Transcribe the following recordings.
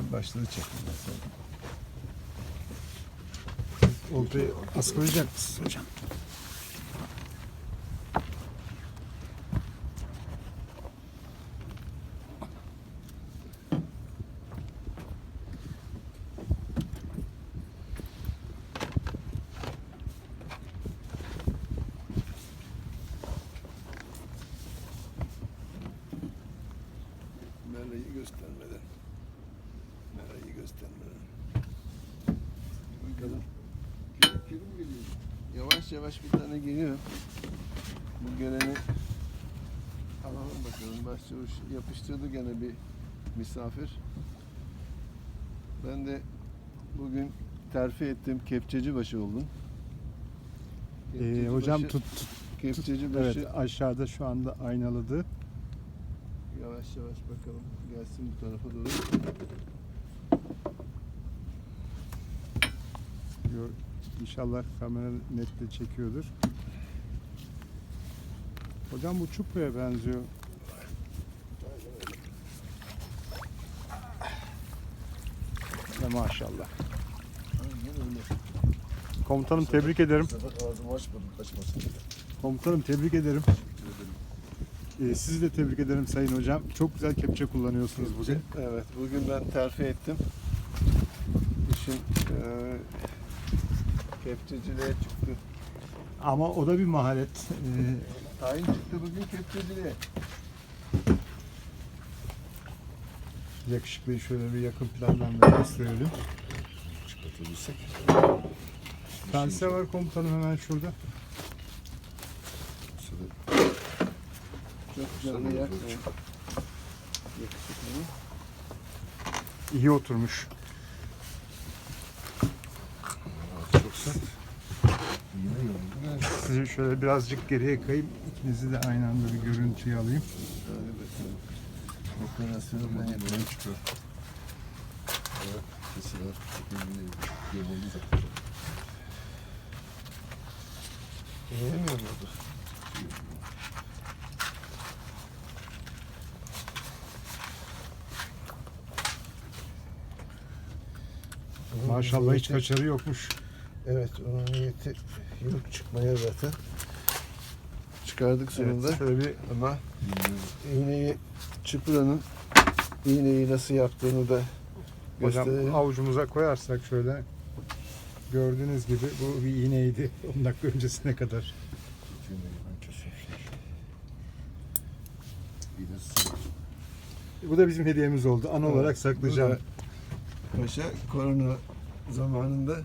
Şöyle başları çekin mesela. Oltayı asmayacak mısınız hocam? Göstermeden. Göstermeden. Bakalım. Kim geliyor? Yavaş yavaş bir tane geliyor. Bu geleni alalım bakalım. Başçavuş yapıştırdı gene bir misafir. Ben de bugün terfi ettim. Kepçeci başı oldum. Ee, Kepçeci hocam başı- tut, tut. Kepçeci başı. Evet aşağıda şu anda aynaladı. Yavaş yavaş bakalım. Gelsin bu tarafa doğru. Yo- İnşallah kamera netle çekiyordur. Hocam bu çupraya benziyor. Ya maşallah. Komutanım tebrik ederim. Komutanım tebrik ederim. Ee, sizi de tebrik ederim sayın hocam. Çok güzel kepçe kullanıyorsunuz bugün. Evet, bugün ben terfi ettim. İşin eee kepçeciliğe çıktı. Ama o da bir maharet. Ee, Tayin çıktı bugün kepçeciliğe. yakışıklıyı şöyle bir yakın plandan da gösterelim. Çıkartabilsek. Pense var komutanım hemen şurada. Çok canlı yak. Yakışıklı. İyi oturmuş. Sizi şöyle birazcık geriye kayıp ikinizi de aynı anda bir görüntüye alayım. Operasyonu ben? Maşallah hiç kaçarı yokmuş. Evet, onun niyeti yok çıkmaya zaten. Çıkardık sonunda. Evet, şöyle bir Ama iğneyi çıpıranın iğneyi nasıl yaptığını da hocam gösterelim. avucumuza koyarsak şöyle gördüğünüz gibi bu bir iğneydi 10 dakika öncesine kadar. Bu da bizim hediyemiz oldu. An olarak saklayacağım. Paşa korona zamanında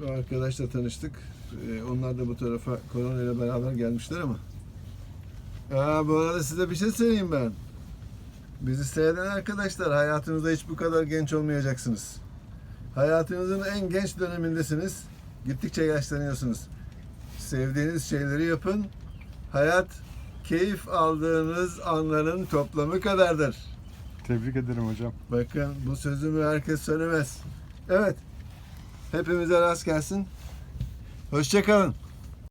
bu arkadaşla tanıştık. E, Onlar da bu tarafa korona ile beraber gelmişler ama. Aa, bu arada size bir şey söyleyeyim ben. Bizi seyreden arkadaşlar hayatınızda hiç bu kadar genç olmayacaksınız. Hayatınızın en genç dönemindesiniz. Gittikçe yaşlanıyorsunuz. Sevdiğiniz şeyleri yapın. Hayat keyif aldığınız anların toplamı kadardır. Tebrik ederim hocam. Bakın bu sözümü herkes söylemez. Evet. Hepimize rast gelsin. Hoşçakalın.